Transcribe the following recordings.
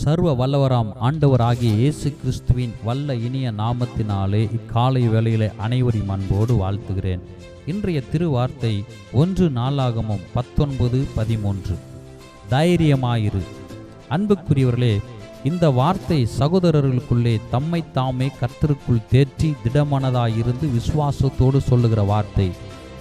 சர்வ வல்லவராம் ஆண்டவராகிய இயேசு கிறிஸ்துவின் வல்ல இனிய நாமத்தினாலே இக்காலை வேளையிலே அனைவரையும் அன்போடு வாழ்த்துகிறேன். இன்றைய திருவார்த்தை ஒன்று நாளாகமும் பத்தொன்பது பதிமூன்று. தைரியமாயிரு. அன்புக்குரியவர்களே இந்த வார்த்தை சகோதரர்களுக்குள்ளே தம்மை தாமே கர்த்தருக்குள் தேற்றி திடமனதாயிருந்து விசுவாசத்தோடு சொல்லுகிற வார்த்தை.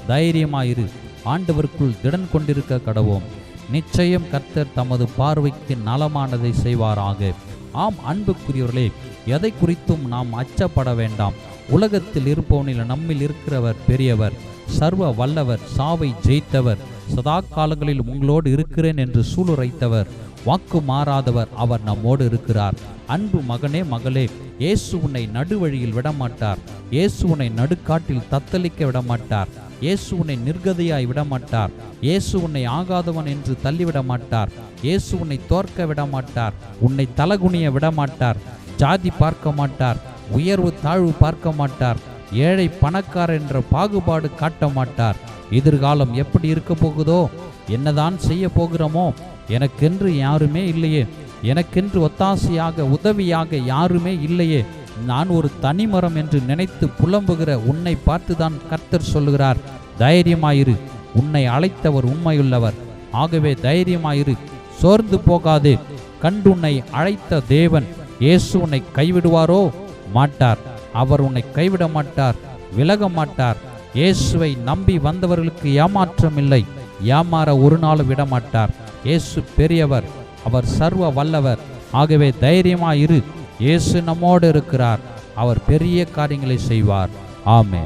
தைரியமாயிரு. ஆண்டவருக்குள் திடன் கொண்டிருக்க கடவோம். நிச்சயம் கர்த்தர் தமது பார்வைக்கு நலமானதை செய்வாராக. ஆம் அன்புக்குரியவர்களே எதை குறித்தும் நாம் அச்சப்பட வேண்டாம். உலகத்தில் இருப்பவனில் நம்மில் இருக்கிறவர் பெரியவர் சர்வ வல்லவர் சாவை ஜெயித்தவர். சதா காலங்களில் உங்களோடு இருக்கிறேன் என்று சூளுரைத்தவர் வாக்கு மாறாதவர் அவர் நம்மோடு இருக்கிறார். அன்பு மகனே மகளே இயேசு உன்னை நடுவழியில் விடமாட்டார். இயேசு உன்னை நடுக்காட்டில் தத்தளிக்க விடமாட்டார். இயேசு உன்னை நிர்கதையாய் விடமாட்டார். இயேசு உன்னை ஆகாதவன் என்று தள்ளிவிட மாட்டார் இயேசு உன்னை தோற்க விடமாட்டார். உன்னை தலகுனிய விடமாட்டார். ஜாதி பார்க்க மாட்டார். உயர்வு தாழ்வு பார்க்க மாட்டார். ஏழை பணக்கார என்ற பாகுபாடு காட்ட மாட்டார். எதிர்காலம் எப்படி இருக்க போகுதோ என்னதான் செய்ய போகிறோமோ எனக்கென்று யாருமே இல்லையே. எனக்கென்று ஒத்தாசையாக உதவியாக யாருமே இல்லையே. நான் ஒரு தனிமரம் என்று நினைத்து புலம்புகிற உன்னை பார்த்துதான் கர்த்தர் சொல்லுகிறார். தைரியமாயிரு உன்னை அழைத்தவர் உண்மையுள்ளவர். ஆகவே தைரியமாயிரு சோர்ந்து போகாதே. கண்டுன்னை அழைத்த தேவன் இயேசு உன்னை கைவிடுவாரோ? மாட்டார். அவர் உன்னை கைவிட மாட்டார் விலக மாட்டார். இயேசுவை நம்பி வந்தவர்களுக்கு ஏமாற்றம் இல்லை ஏமாற ஒரு நாளும் விட மாட்டார் இயேசு பெரியவர் அவர் சர்வ வல்லவர். ஆகவே தைரியமா இரு இயேசு நம்மோடு இருக்கிறார். அவர் பெரிய காரியங்களை செய்வார். ஆமே